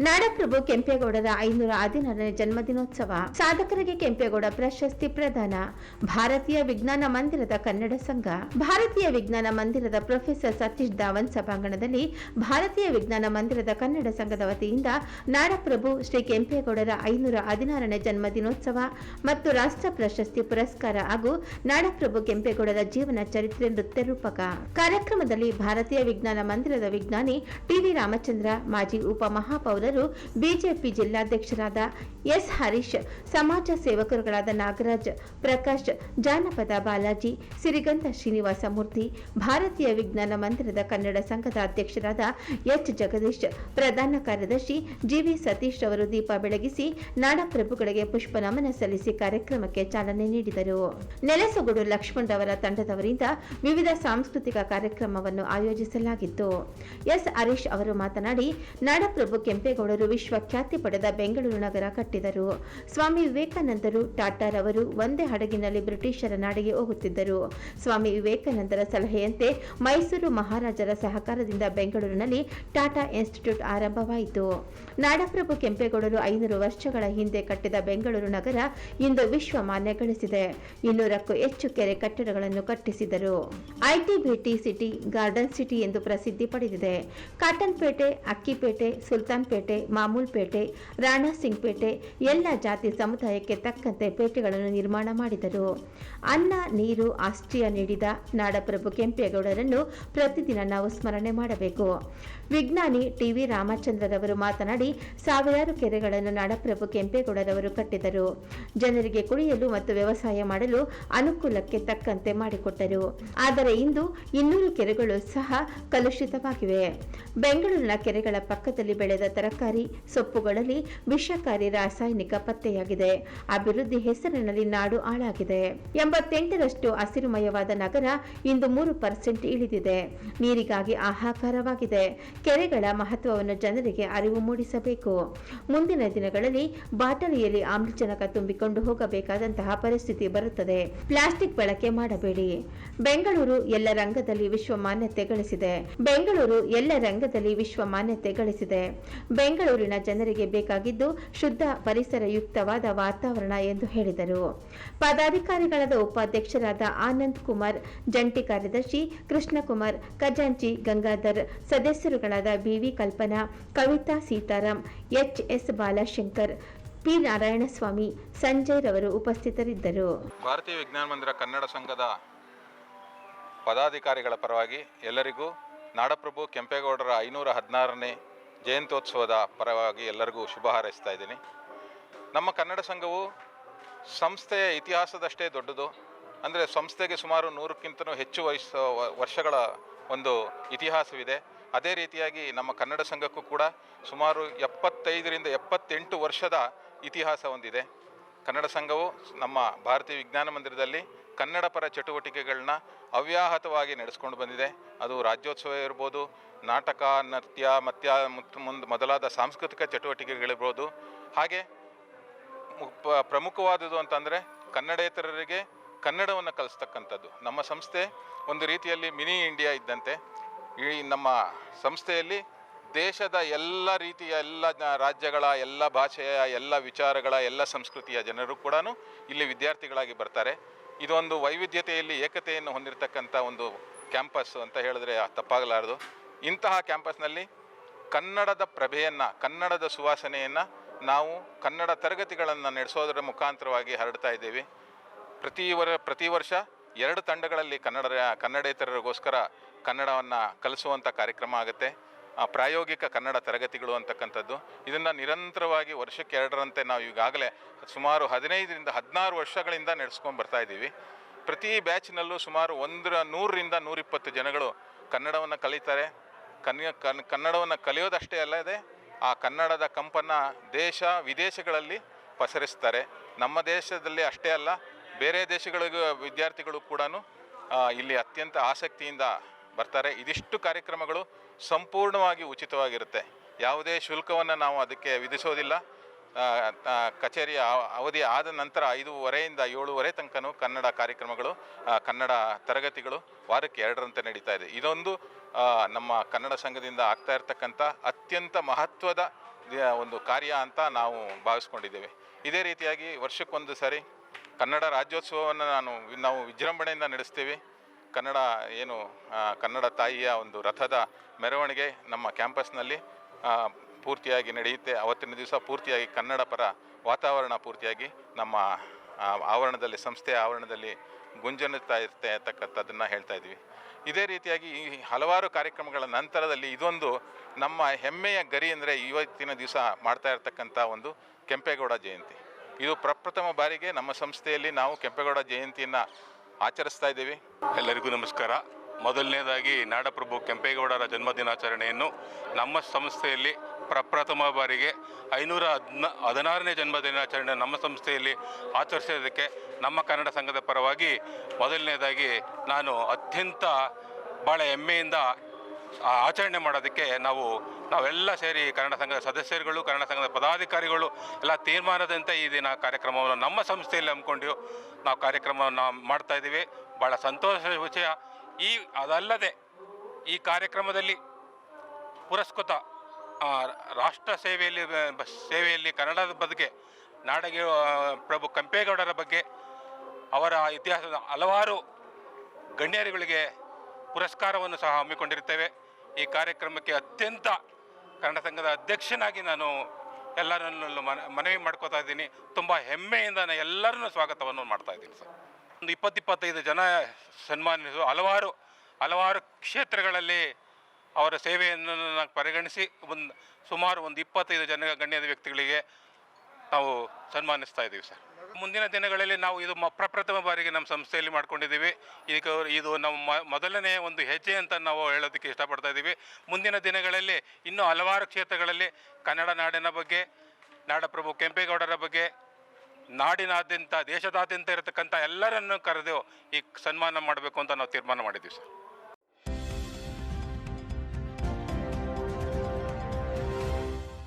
ನಾಡಪ್ರಭು ಕೆಂಪೇಗೌಡರ ಐನೂರ ಹದಿನಾರನೇ ಜನ್ಮದಿನೋತ್ಸವ. ಸಾಧಕರಿಗೆ ಕೆಂಪೇಗೌಡ ಪ್ರಶಸ್ತಿ ಪ್ರದಾನ. ಭಾರತೀಯ ವಿಜ್ಞಾನ ಮಂದಿರದ ಕನ್ನಡ ಸಂಘ. ಭಾರತೀಯ ವಿಜ್ಞಾನ ಮಂದಿರದ ಪ್ರೊಫೆಸರ್ ಸತೀಶ್ ಧಾವನ್ ಸಭಾಂಗಣದಲ್ಲಿ ಭಾರತೀಯ ವಿಜ್ಞಾನ ಮಂದಿರದ ಕನ್ನಡ ಸಂಘದ ವತಿಯಿಂದ ನಾಡಪ್ರಭು ಶ್ರೀ ಕೆಂಪೇಗೌಡರ ಐನೂರ ಹದಿನಾರನೇ ಜನ್ಮದಿನೋತ್ಸವ ಮತ್ತು ರಾಷ್ಟ್ರ ಪ್ರಶಸ್ತಿ ಪುರಸ್ಕಾರ ಹಾಗೂ ನಾಡಪ್ರಭು ಕೆಂಪೇಗೌಡರ ಜೀವನ ಚರಿತ್ರೆ ನೃತ್ಯ ರೂಪಕ. ಕಾರ್ಯಕ್ರಮದಲ್ಲಿ ಭಾರತೀಯ ವಿಜ್ಞಾನ ಮಂದಿರದ ವಿಜ್ಞಾನಿ ಟಿವಿ ರಾಮಚಂದ್ರ, ಮಾಜಿ ಉಪಮಹಾಪೌರರು ಬಿಜೆಪಿ ಜಿಲ್ಲಾಧ್ಯಕ್ಷರಾದ ಎಸ್ ಹರೀಶ್, ಸಮಾಜ ಸೇವಕರುಗಳಾದ ನಾಗರಾಜ್, ಪ್ರಕಾಶ್, ಜಾನಪದ ಬಾಲಾಜಿ, ಸಿರಿಗಂಧ ಶ್ರೀನಿವಾಸ ಮೂರ್ತಿ, ಭಾರತೀಯ ವಿಜ್ಞಾನ ಮಂದಿರದ ಕನ್ನಡ ಸಂಘದ ಅಧ್ಯಕ್ಷರಾದ ಎಚ್ ಜಗದೀಶ್, ಪ್ರಧಾನ ಕಾರ್ಯದರ್ಶಿ ಜಿವಿ ಸತೀಶ್ ಅವರು ದೀಪ ಬೆಳಗಿಸಿ ನಾಡಪ್ರಭುಗಳಿಗೆ ಪುಷ್ಪ ನಮನ ಸಲ್ಲಿಸಿ ಕಾರ್ಯಕ್ರಮಕ್ಕೆ ಚಾಲನೆ ನೀಡಿದರು. ನೆಲಸಗೂಡು ಲಕ್ಷ್ಮಣ್ ಅವರ ತಂಡದವರಿಂದ ವಿವಿಧ ಸಾಂಸ್ಕೃತಿಕ ಕಾರ್ಯಕ್ರಮವನ್ನು ಆಯೋಜಿಸಲಾಗಿತ್ತು. ಎಸ್ ಹರೀಶ್ ಅವರು ಮಾತನಾಡಿ, ನಾಡಪ್ರಭು ಕೆಂಪೇಗೌಡರು ವಿಶ್ವಖ್ಯಾತಿ ಪಡೆದ ಬೆಂಗಳೂರು ನಗರ ಕಟ್ಟಿದರು. ಸ್ವಾಮಿ ವಿವೇಕಾನಂದರು, ಟಾಟಾರವರು ಒಂದೇ ಹಡಗಿನಲ್ಲಿ ಬ್ರಿಟಿಷರ ನಾಡಿಗೆ ಹೋಗುತ್ತಿದ್ದರು. ಸ್ವಾಮಿ ವಿವೇಕಾನಂದರ ಸಲಹೆಯಂತೆ ಮೈಸೂರು ಮಹಾರಾಜರ ಸಹಕಾರದಿಂದ ಬೆಂಗಳೂರಿನಲ್ಲಿ ಟಾಟಾ ಇನ್ಸ್ಟಿಟ್ಯೂಟ್ ಆರಂಭವಾಯಿತು. ನಾಡಪ್ರಭು ಕೆಂಪೇಗೌಡರು ಐನೂರು ವರ್ಷಗಳ ಹಿಂದೆ ಕಟ್ಟಿದ ಬೆಂಗಳೂರು ನಗರ ಇಂದು ವಿಶ್ವ ಮಾನ್ಯ ಗಳಿಸಿದೆ. ಇನ್ನೂರಕ್ಕೂ ಹೆಚ್ಚು ಕೆರೆ ಕಟ್ಟಡಗಳನ್ನು ಕಟ್ಟಿಸಿದರು. IT BT city, garden city ಎಂದು ಪ್ರಸಿದ್ಧಿ ಪಡೆದಿದೆ. ಕಾಟನ್ಪೇಟೆ, ಅಕ್ಕಿಪೇಟೆ, ಸುಲ್ತಾನ್ಪೇಟೆ ಮಾಮೂಲ್ಪೇಟೆ ರಾಣಾ ಸಿಂಗ್ ಪೇಟೆ, ಎಲ್ಲ ಜಾತಿ ಸಮುದಾಯಕ್ಕೆ ತಕ್ಕಂತೆ ಪೇಟೆಗಳನ್ನು ನಿರ್ಮಾಣ ಮಾಡಿದರು. ಅನ್ನ, ನೀರು ಆಶ್ರಯ ನೀಡಿದ ನಾಡಪ್ರಭು ಕೆಂಪೇಗೌಡರನ್ನು ಪ್ರತಿದಿನ ನಾವು ಸ್ಮರಣೆ ಮಾಡಬೇಕು. ವಿಜ್ಞಾನಿ ಟಿವಿ ರಾಮಚಂದ್ರರವರು ಮಾತನಾಡಿ, ಸಾವಿರಾರು ಕೆರೆಗಳನ್ನು ನಾಡಪ್ರಭು ಕೆಂಪೇಗೌಡರವರು ಕಟ್ಟಿದರು. ಜನರಿಗೆ ಕುಡಿಯಲು ಮತ್ತು ವ್ಯವಸಾಯ ಮಾಡಲು ಅನುಕೂಲಕ್ಕೆ ತಕ್ಕಂತೆ ಮಾಡಿಕೊಟ್ಟರು. ಆದರೆ ಇಂದು ಇನ್ನೂರು ಕೆರೆಗಳು ಸಹ ಕಲುಷಿತವಾಗಿವೆ. ಬೆಂಗಳೂರಿನ ಕೆರೆಗಳ ಪಕ್ಕದಲ್ಲಿ ಬೆಳೆದ ತರಕಾರಿ ಸೊಪ್ಪುಗಳಲ್ಲಿ ವಿಷಕಾರಿ ರಾಸಾಯನಿಕ ಪತ್ತೆಯಾಗಿದೆ. ಅಭಿವೃದ್ಧಿ ಹೆಸರಿನಲ್ಲಿ ನಾಡು ಹಾಳಾಗಿದೆ. ಎಂಬತ್ತೆಂಟರಷ್ಟು ಹಸಿರುಮಯವಾದ ನಗರ ಇಂದು ಮೂರು ಪರ್ಸೆಂಟ್ ಇಳಿದಿದೆ. ನೀರಿಗಾಗಿ ಆಹಾಕಾರವಾಗಿದೆ ಕೆರೆಗಳ ಮಹತ್ವವನ್ನು ಜನರಿಗೆ ಅರಿವು ಮೂಡಿಸಬೇಕು. ಮುಂದಿನ ದಿನಗಳಲ್ಲಿ ಬಾಟಲಿಯಲ್ಲಿ ಆಮ್ಲಜನಕ ತುಂಬಿಕೊಂಡು ಹೋಗಬೇಕಾದಂತಹ ಪರಿಸ್ಥಿತಿ ಬರುತ್ತದೆ. ಪ್ಲಾಸ್ಟಿಕ್ ಬಳಕೆ ಮಾಡಬೇಡಿ. ಬೆಂಗಳೂರು ಎಲ್ಲ ರಂಗದಲ್ಲಿ ವಿಶ್ವ ಮಾನ್ಯತೆ ಗಳಿಸಿದೆ. ಬೆಂಗಳೂರು ಎಲ್ಲ ರಂಗದಲ್ಲಿ ವಿಶ್ವ ಮಾನ್ಯತೆ ಗಳಿಸಿದೆ. ಬೆಂಗಳೂರಿನ ಜನರಿಗೆ ಬೇಕಾಗಿದ್ದು ಶುದ್ಧ, ಪರಿಸರಯುಕ್ತವಾದ ವಾತಾವರಣ ಎಂದು ಹೇಳಿದರು. ಪದಾಧಿಕಾರಿಗಳಾದ ಉಪಾಧ್ಯಕ್ಷರಾದ ಆನಂದ್ ಕುಮಾರ್, ಜಂಟಿ ಕಾರ್ಯದರ್ಶಿ ಕೃಷ್ಣಕುಮಾರ್, ಖಜಾಂಚಿ Gangadhar, ಸದಸ್ಯರುಗಳಾದ BV Kalpana, Kavitha Sitaram H S Balashankar, P Narayanaswamy, Sanjay ರವರು ಉಪಸ್ಥಿತರಿದ್ದರು. ಭಾರತೀಯ ವಿಜ್ಞಾನ ಮಂದಿರ ಕನ್ನಡ ಸಂಘದ ಪದಾಧಿಕಾರಿಗಳ ಪರವಾಗಿ ಎಲ್ಲರಿಗೂ ನಾಡಪ್ರಭು ಕೆಂಪೇಗೌಡರ ಐನೂರ ಹದಿನಾರನೇ ಜಯಂತ್ಯೋತ್ಸವದ ಪರವಾಗಿ ಎಲ್ಲರಿಗೂ ಶುಭ ಹಾರೈಸ್ತಾ ಇದ್ದೀನಿ. ನಮ್ಮ ಕನ್ನಡ ಸಂಘವು ಸಂಸ್ಥೆಯ ಇತಿಹಾಸದಷ್ಟೇ ದೊಡ್ಡದು. ಅಂದರೆ ಸಂಸ್ಥೆಗೆ ಸುಮಾರು ನೂರಕ್ಕಿಂತಲೂ ಹೆಚ್ಚು ವಯಸ್ಸು, ವರ್ಷಗಳ ಒಂದು ಇತಿಹಾಸವಿದೆ. ಅದೇ ರೀತಿಯಾಗಿ ನಮ್ಮ ಕನ್ನಡ ಸಂಘಕ್ಕೂ ಕೂಡ ಸುಮಾರು ಎಪ್ಪತ್ತೈದರಿಂದ ಎಪ್ಪತ್ತೆಂಟು ವರ್ಷದ ಇತಿಹಾಸ ಹೊಂದಿದೆ ಕನ್ನಡ ಸಂಘವು ನಮ್ಮ ಭಾರತೀಯ ವಿಜ್ಞಾನ ಮಂದಿರದಲ್ಲಿ ಕನ್ನಡ ಪರ ಚಟುವಟಿಕೆಗಳನ್ನ ಅವ್ಯಾಹತವಾಗಿ ನಡೆಸ್ಕೊಂಡು ಬಂದಿದೆ. ಅದು ರಾಜ್ಯೋತ್ಸವ ಇರ್ಬೋದು, ನಾಟಕ, ನೃತ್ಯ ಮತ್ಯ ಮುತ್, ಮುಂದ್ ಮೊದಲಾದ ಸಾಂಸ್ಕೃತಿಕ ಚಟುವಟಿಕೆಗಳಿರ್ಬೋದು. ಹಾಗೆ ಪ್ರಮುಖವಾದದ್ದು ಅಂತಂದರೆ ಕನ್ನಡೇತರರಿಗೆ ಕನ್ನಡವನ್ನು ಕಲಿಸ್ತಕ್ಕಂಥದ್ದು. ನಮ್ಮ ಸಂಸ್ಥೆ ಒಂದು ರೀತಿಯಲ್ಲಿ ಮಿನಿ ಇಂಡಿಯಾ ಇದ್ದಂತೆ. ಈ ನಮ್ಮ ಸಂಸ್ಥೆಯಲ್ಲಿ ದೇಶದ ಎಲ್ಲ ರೀತಿಯ ಎಲ್ಲ ರಾಜ್ಯಗಳ, ಎಲ್ಲ ಭಾಷೆಯ, ಎಲ್ಲ ವಿಚಾರಗಳ, ಎಲ್ಲ ಸಂಸ್ಕೃತಿಯ ಜನರು ಕೂಡ ಇಲ್ಲಿ ವಿದ್ಯಾರ್ಥಿಗಳಾಗಿ ಬರ್ತಾರೆ. ಇದೊಂದು ವೈವಿಧ್ಯತೆಯಲ್ಲಿ ಏಕತೆಯನ್ನು ಹೊಂದಿರತಕ್ಕಂಥ ಒಂದು ಕ್ಯಾಂಪಸ್ ಅಂತ ಹೇಳಿದ್ರೆ ತಪ್ಪಾಗಲಾರದು. ಇಂತಹ ಕ್ಯಾಂಪಸ್ನಲ್ಲಿ ಕನ್ನಡದ ಪ್ರಭೆಯನ್ನು, ಕನ್ನಡದ ಸುವಾಸನೆಯನ್ನು ನಾವು ಕನ್ನಡ ತರಗತಿಗಳನ್ನು ನಡೆಸೋದರ ಮುಖಾಂತರವಾಗಿ ಹರಡ್ತಾ ಇದ್ದೀವಿ. ಪ್ರತಿ ವರ, ಪ್ರತಿ ವರ್ಷ ಎರಡು ತಂಡಗಳಲ್ಲಿ ಕನ್ನಡ, ಕನ್ನಡೇತರರಿಗೋಸ್ಕರ ಕನ್ನಡವನ್ನು ಕಲಿಸುವಂಥ ಕಾರ್ಯಕ್ರಮ ಆಗುತ್ತೆ. ಪ್ರಾಯೋಗಿಕ ಕನ್ನಡ ತರಗತಿಗಳು ಅಂತಕ್ಕಂಥದ್ದು, ಇದನ್ನು ನಿರಂತರವಾಗಿ ವರ್ಷಕ್ಕೆ ಎರಡರಂತೆ ನಾವು ಈಗಾಗಲೇ ಸುಮಾರು ಹದಿನೈದರಿಂದ ಹದಿನಾರು ವರ್ಷಗಳಿಂದ ನಡೆಸ್ಕೊಂಡು ಬರ್ತಾ ಇದ್ದೀವಿ. ಪ್ರತಿ ಬ್ಯಾಚ್ನಲ್ಲೂ ಸುಮಾರು ಒಂದರ ನೂರರಿಂದ ನೂರಿಪ್ಪತ್ತು ಜನಗಳು ಕನ್ನಡವನ್ನು ಕಲಿತಾರೆ. ಕನ್ಯ, ಕನ್, ಕನ್ನಡವನ್ನು ಕಲಿಯೋದಷ್ಟೇ ಅಲ್ಲದೆ ಆ ಕನ್ನಡದ ಕಂಪನ್ನು ದೇಶ ವಿದೇಶಗಳಲ್ಲಿ ಪಸರಿಸ್ತಾರೆ. ನಮ್ಮ ದೇಶದಲ್ಲಿ ಅಷ್ಟೇ ಅಲ್ಲ, ಬೇರೆ ದೇಶಗಳಿಗೂ ವಿದ್ಯಾರ್ಥಿಗಳು ಕೂಡ ಇಲ್ಲಿ ಅತ್ಯಂತ ಆಸಕ್ತಿಯಿಂದ ಬರ್ತಾರೆ. ಇದಿಷ್ಟು ಕಾರ್ಯಕ್ರಮಗಳು ಸಂಪೂರ್ಣವಾಗಿ ಉಚಿತವಾಗಿರುತ್ತೆ. ಯಾವುದೇ ಶುಲ್ಕವನ್ನು ನಾವು ಅದಕ್ಕೆ ವಿಧಿಸೋದಿಲ್ಲ. ಕಚೇರಿಯ ಅವಧಿ ಆದ ನಂತರ ಐದೂವರೆಯಿಂದ ಏಳುವರೆ ತನಕನೂ ಕನ್ನಡ ಕಾರ್ಯಕ್ರಮಗಳು ಕನ್ನಡ ತರಗತಿಗಳು ವಾರಕ್ಕೆ ಎರಡರಂತೆ ನಡೀತಾ ಇದೆ. ಇದೊಂದು ನಮ್ಮ ಕನ್ನಡ ಸಂಘದಿಂದ ಆಗ್ತಾ ಇರತಕ್ಕಂಥ ಅತ್ಯಂತ ಮಹತ್ವದ ಒಂದು ಕಾರ್ಯ ಅಂತ ನಾವು ಭಾವಿಸ್ಕೊಂಡಿದ್ದೇವೆ. ಇದೇ ರೀತಿಯಾಗಿ ವರ್ಷಕ್ಕೊಂದು ಸಾರಿ ಕನ್ನಡ ರಾಜ್ಯೋತ್ಸವವನ್ನು ನಾನು ನಾವು ವಿಜೃಂಭಣೆಯಿಂದ ನಡೆಸ್ತೀವಿ. ಕನ್ನಡ ಏನು ಕನ್ನಡ ತಾಯಿಯ ಒಂದು ರಥದ ಮೆರವಣಿಗೆ ನಮ್ಮ ಕ್ಯಾಂಪಸ್ನಲ್ಲಿ ಪೂರ್ತಿಯಾಗಿ ನಡೆಯುತ್ತೆ. ಅವತ್ತಿನ ದಿವಸ ಪೂರ್ತಿಯಾಗಿ ಕನ್ನಡ ಪರ ವಾತಾವರಣ ಪೂರ್ತಿಯಾಗಿ ನಮ್ಮ ಆವರಣದಲ್ಲಿ, ಸಂಸ್ಥೆಯ ಆವರಣದಲ್ಲಿ ಗುಂಜನುತ್ತಾ ಇರುತ್ತೆ ಅಂತಕ್ಕಂಥದ್ದನ್ನು ಹೇಳ್ತಾ ಇದ್ದೀವಿ. ಇದೇ ರೀತಿಯಾಗಿ ಈ ಹಲವಾರು ಕಾರ್ಯಕ್ರಮಗಳ ನಂತರದಲ್ಲಿ ಇದೊಂದು ನಮ್ಮ ಹೆಮ್ಮೆಯ ಗರಿ ಅಂದರೆ ಇವತ್ತಿನ ದಿವಸ ಮಾಡ್ತಾ ಇರತಕ್ಕಂಥ ಒಂದು ಕೆಂಪೇಗೌಡ ಜಯಂತಿ. ಇದು ಪ್ರಪ್ರಥಮ ಬಾರಿಗೆ ನಮ್ಮ ಸಂಸ್ಥೆಯಲ್ಲಿ ನಾವು ಕೆಂಪೇಗೌಡ ಜಯಂತಿಯನ್ನು ಆಚರಿಸ್ತಾ ಇದ್ದೀವಿ. ಎಲ್ಲರಿಗೂ ನಮಸ್ಕಾರ. ಮೊದಲನೇದಾಗಿ ನಾಡಪ್ರಭು ಕೆಂಪೇಗೌಡರ ಜನ್ಮದಿನಾಚರಣೆಯನ್ನು ನಮ್ಮ ಸಂಸ್ಥೆಯಲ್ಲಿ ಪ್ರಪ್ರಥಮ ಬಾರಿಗೆ ಐನೂರ ಹದ್ನ, ಹದಿನಾರನೇ ಜನ್ಮದಿನಾಚರಣೆ ನಮ್ಮ ಸಂಸ್ಥೆಯಲ್ಲಿ ಆಚರಿಸೋದಕ್ಕೆ ನಮ್ಮ ಕನ್ನಡ ಸಂಘದ ಪರವಾಗಿ ಮೊದಲನೇದಾಗಿ ನಾನು ಅತ್ಯಂತ ಭಾಳ ಹೆಮ್ಮೆಯಿಂದ ಆಚರಣೆ ಮಾಡೋದಕ್ಕೆ ನಾವು, ನಾವೆಲ್ಲ ಸೇರಿ ಕನ್ನಡ ಸಂಘದ ಸದಸ್ಯರುಗಳು, ಕನ್ನಡ ಸಂಘದ ಪದಾಧಿಕಾರಿಗಳು ಎಲ್ಲ ತೀರ್ಮಾನದಂತೆ ಈ ದಿನ ಕಾರ್ಯಕ್ರಮವನ್ನು ನಮ್ಮ ಸಂಸ್ಥೆಯಲ್ಲಿ ಹಮ್ಮಿಕೊಂಡು ನಾವು ಕಾರ್ಯಕ್ರಮವನ್ನು ಮಾಡ್ತಾ ಇದ್ದೀವಿ. ಭಾಳ ಸಂತೋಷದ ವಿಷಯ. ಈ ಅದಲ್ಲದೆ ಈ ಕಾರ್ಯಕ್ರಮದಲ್ಲಿ ಪುರಸ್ಕೃತ ರಾಷ್ಟ್ರ ಸೇವೆಯಲ್ಲಿ ಸೇವೆಯಲ್ಲಿ ಕನ್ನಡದ ಬಗ್ಗೆ ನಾಡಗಿ ಪ್ರಭು ಕೆಂಪೇಗೌಡರ ಬಗ್ಗೆ ಅವರ ಇತಿಹಾಸದ ಹಲವಾರು ಗಣ್ಯರುಗಳಿಗೆ ಪುರಸ್ಕಾರವನ್ನು ಸಹ ಹಮ್ಮಿಕೊಂಡಿರ್ತೇವೆ ಈ ಕಾರ್ಯಕ್ರಮಕ್ಕೆ ಅತ್ಯಂತ ಕನ್ನಡ ಸಂಘದ ಅಧ್ಯಕ್ಷನಾಗಿ ನಾನು ಎಲ್ಲರನ್ನೂ ಮನ, ಮನವಿ ಮಾಡ್ಕೋತಾ ಇದ್ದೀನಿ. ತುಂಬ ಹೆಮ್ಮೆಯಿಂದ ನಾನು ಎಲ್ಲರನ್ನೂ ಸ್ವಾಗತವನ್ನು ಮಾಡ್ತಾ ಇದ್ದೀನಿ ಸರ್. ಒಂದು ಇಪ್ಪತ್ತಿಪ್ಪತ್ತೈದು ಜನ ಸನ್ಮಾನಿಸು, ಹಲವಾರು ಹಲವಾರು ಕ್ಷೇತ್ರಗಳಲ್ಲಿ ಅವರ ಸೇವೆಯನ್ನು ನಾವು ಪರಿಗಣಿಸಿ ಒಂದು, ಸುಮಾರು ಒಂದು ಇಪ್ಪತ್ತೈದು ಜನ ಗಣ್ಯದ ವ್ಯಕ್ತಿಗಳಿಗೆ ನಾವು ಸನ್ಮಾನಿಸ್ತಾ ಇದ್ದೀವಿ ಸರ್. ಮುಂದಿನ ದಿನಗಳಲ್ಲಿ ನಾವು ಇದು ಮ ಪ್ರಪ್ರಥಮ ಬಾರಿಗೆ ನಮ್ಮ ಸಂಸ್ಥೆಯಲ್ಲಿ ಮಾಡ್ಕೊಂಡಿದ್ದೀವಿ. ಈಗ ಇದು ನಮ್ಮ ಮೊದಲನೇ ಒಂದು ಹೆಜ್ಜೆ ಅಂತ ನಾವು ಹೇಳೋದಕ್ಕೆ ಇಷ್ಟಪಡ್ತಾ ಇದ್ದೀವಿ. ಮುಂದಿನ ದಿನಗಳಲ್ಲಿ ಇನ್ನೂ ಹಲವಾರು ಕ್ಷೇತ್ರಗಳಲ್ಲಿ ಕನ್ನಡ ನಾಡಿನ ಬಗ್ಗೆ ನಾಡಪ್ರಭು ಕೆಂಪೇಗೌಡರ ಬಗ್ಗೆ, ನಾಡಿನಾದ್ಯಂತ ದೇಶದಾದ್ಯಂತ ಇರತಕ್ಕಂಥ ಎಲ್ಲರನ್ನು ಕರೆದು ಈ ಸನ್ಮಾನ ಮಾಡಬೇಕು ಅಂತ ನಾವು ತೀರ್ಮಾನ ಮಾಡಿದ್ದೀವಿ ಸರ್.